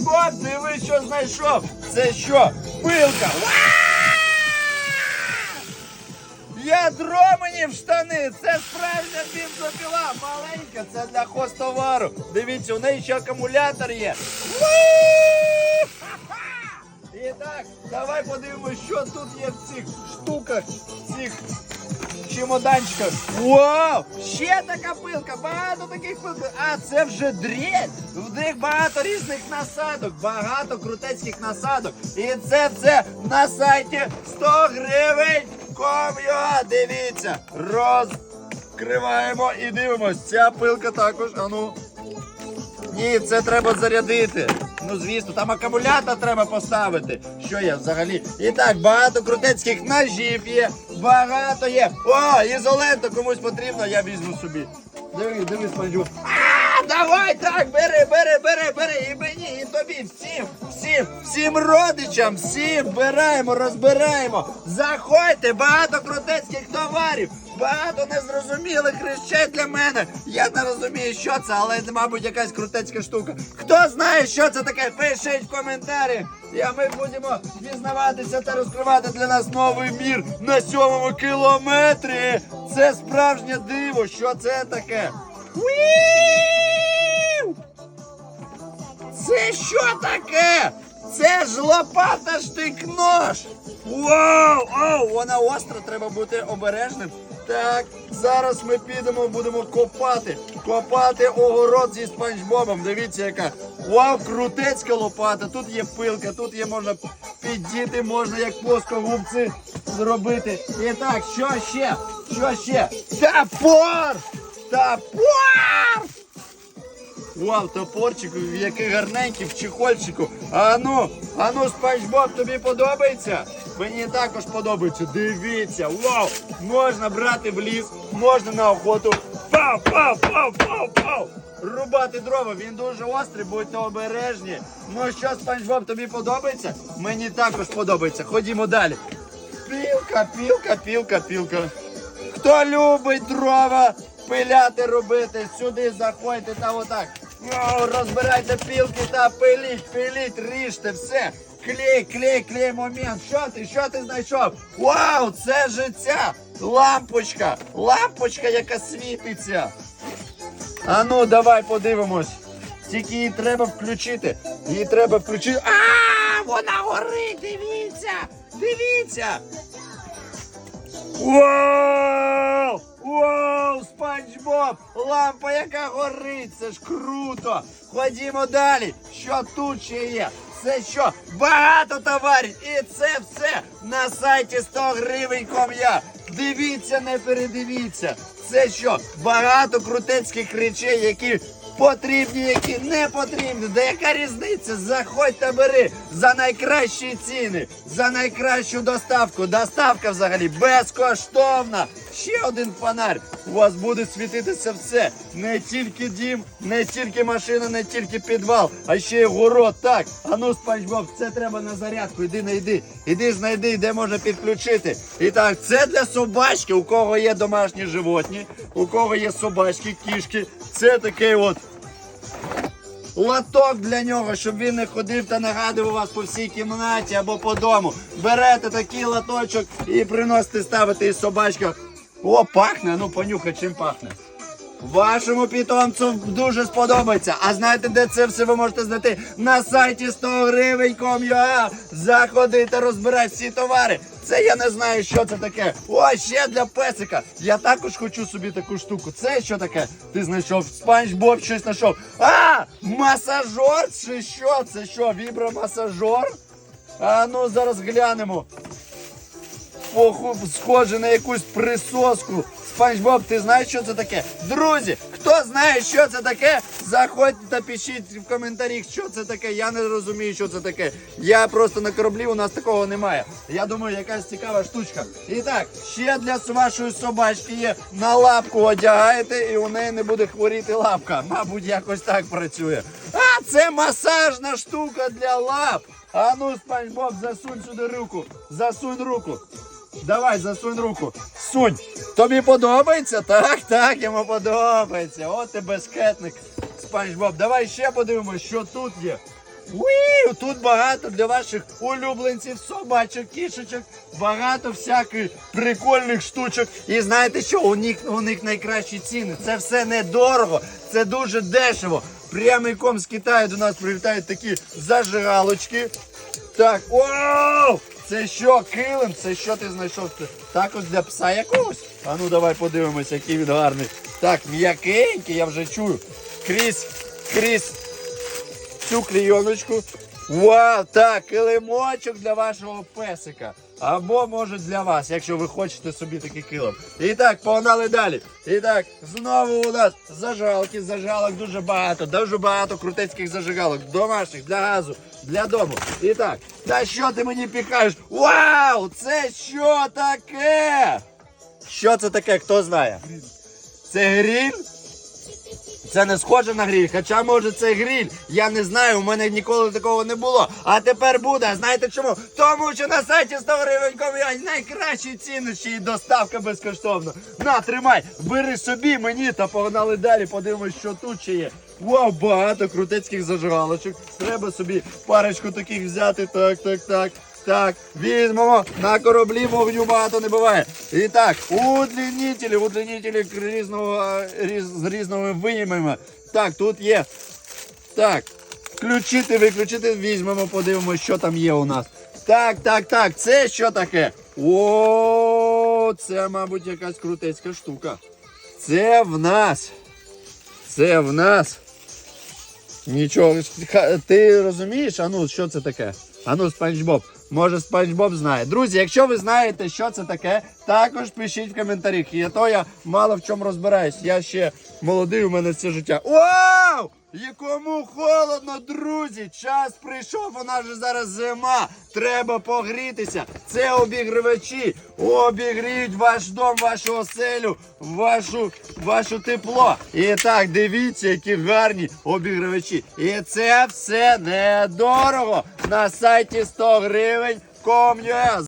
Боб, диви, що знайшов. Це що? Пилка. Ядро мені в штани! Це справжня бензопіла! Маленька, це для хостовару. Дивіться, у неї ще акумулятор є. І так, давай подивимось, що тут є в цих штуках, в цих чемоданчиках. Вау! Ще така пилка, багато таких пилок. А це вже дріль. В них багато різних насадок, багато крутецьких насадок. І це все на сайті 100 гривень. Ком'я, дивіться, розкриваємо і дивимось. Ця пилка також, а ну. Ні, це треба зарядити. Ну, звісно, там акумулятор треба поставити. Що є взагалі? І так, багато крутецьких ножів є, багато є. О, ізолента комусь потрібно, я візьму собі. Дивись, дивись, спанджу. А, давай так, бери, бери, бери, бери. І мені, і тобі, всім, всім, всім родичам, всім бираємо, розбираємо. Заходьте, багато крутецьких товарів. Багато незрозумілих речей для мене. Я не розумію, що це, але це, мабуть, якась крутецька штука. Хто знає, що це таке, пишіть в коментарі. І ми будемо дізнаватися та розкривати для нас новий мір на сьомому кілометрі. Це справжнє диво. Що це таке? Це що таке? Це ж лопата штик-нож. Вау! Оу, вона остра, треба бути обережним. Так, зараз ми підемо, будемо копати. Копати огород зі спанчбобом. Дивіться, яка. Вау, крутецька лопата. Тут є пилка, тут є можна піддіти, можна як плоскогубці зробити. І так, що ще? Що ще? Топор! Топор! Вау, топорчик, який гарненький в чехольчику. А ну, а ну, Спанч тобі подобається? Мені також подобається. Дивіться, вау! Можна брати в ліс, можна на охоту. Пау, пау, пау, пау, пау! Рубати дрова, він дуже острий, будьте обережні. Ну що, Спанч Боб, тобі подобається? Мені також подобається. Ходімо далі. Пілка, пілка, пілка, пілка. Хто любить дрова пиляти робити, сюди заходьте та отак. Розбирайте пілки та пиліть, пиліть, ріжте, все. Клей, клей, клей, момент. Що ти? Що ти знайшов? Вау, це ця лампочка. Лампочка, яка світиться. А ну, давай подивимось. Тільки її треба включити. Її треба включити. А, вона горить, дивіться! Дивіться! Вау! Вау! Спанч Боб! Лампа, яка горить! Це ж круто! Ходімо далі! Що тут ще є? Це що? Багато товарів! І це все на сайті 100 гривень ком'я! Дивіться, не передивіться! Це що? Багато крутецьких речей, які потрібні, які не потрібні. Да яка різниця? Заходь та бери за найкращі ціни, за найкращу доставку. Доставка взагалі безкоштовна. Ще один фонарь. У вас буде світитися все. Не тільки дім, не тільки машина, не тільки підвал, а ще й город. Так, а ну, Спанч Боб, це треба на зарядку. Іди знайди. Іди знайди, де можна підключити. І так, це для собачки, у кого є домашні животні, у кого є собачки, кішки. Це такий от лоток для нього, щоб він не ходив та нагадував вас по всій кімнаті або по дому. Берете такий лоточок і приносите ставити із собачка. О, пахне, ну понюхай, чим пахне. Вашому питомцю дуже сподобається. А знаєте, де це все ви можете знайти? На сайті 100 гривень ком'юа. Заходи та розбирай всі товари. Це я не знаю, що це таке. О, ще для песика. Я також хочу собі таку штуку. Це що таке? Ти знайшов спанч Боб щось знайшов. А! Масажор? Чи що? Це що? Вібромасажор? А ну зараз глянемо. Поху, схоже на якусь присоску. Спанч Боб, ти знаєш, що це таке? Друзі, хто знає, що це таке, заходьте та пишіть в коментарях, що це таке. Я не розумію, що це таке. Я просто на кораблі у нас такого немає. Я думаю, якась цікава штучка. І так, ще для вашої собачки є на лапку одягаєте, і у неї не буде хворіти лапка. Мабуть, якось так працює. А, це масажна штука для лап. А ну, Спанч Боб, засунь сюди руку. Засунь руку. Давай, засунь руку. Сунь. Тобі подобається? Так, так, йому подобається. От ти безкетник. Спанч Боб. Давай ще подивимось, що тут є. Уі, тут багато для ваших улюбленців, собачок, кішечок, багато всяких прикольних штучок. І знаєте що? У них, у них найкращі ціни. Це все недорого, це дуже дешево. Прямиком з Китаю до нас прилітають такі зажигалочки. Так, оу! Це що, килим? Це що ти знайшов? Також для пса якогось? А ну давай подивимося, який він гарний. Так, м'якенький, я вже чую. Крізь, крізь цю клійоночку. Вау, так, килимочок для вашого песика. Або може для вас, якщо ви хочете собі такий килим. І так, погнали далі. І так, знову у нас зажигалки, зажигалок дуже багато, дуже багато крутецьких зажигалок, домашніх, для газу, для дому. І так, та що ти мені пікаєш? Вау! Це що таке? Що це таке, хто знає? Це гріль? Це не схоже на гріль, хоча може це гріль. Я не знаю, у мене ніколи такого не було. А тепер буде. Знаєте чому? Тому що на сайті 100 гривень найкращі ціни ще доставка безкоштовна. На, тримай, бери собі мені та погнали далі. Подивимось, що тут ще є. Вау, багато крутецьких зажигалочок. Треба собі парочку таких взяти. Так, так, так. Так, візьмемо на кораблі вогню багато не буває. І так, удлінітелі, удлінітелі різного, різ, з різними виймами. Так, тут є. Так, включити, виключити, візьмемо, подивимося, що там є у нас. Так, так, так, це що таке? О, це, мабуть, якась крутецька штука. Це в нас. Це в нас. Нічого, ти розумієш? Ану, що це таке? Ану, Спанч Боб. Може, Спанч Боб знає. Друзі, якщо ви знаєте, що це таке, також пишіть в коментарях. І то я мало в чому розбираюсь. Я ще молодий, у мене все життя. Вау! Якому холодно, друзі! Час прийшов, нас же зараз зима. Треба погрітися. Це обігрівачі. Обігріють ваш дом, вашу оселю, вашу, вашу тепло. І так, дивіться, які гарні обігрівачі. І це все недорого. На сайті 100 гривень. Ком'юес.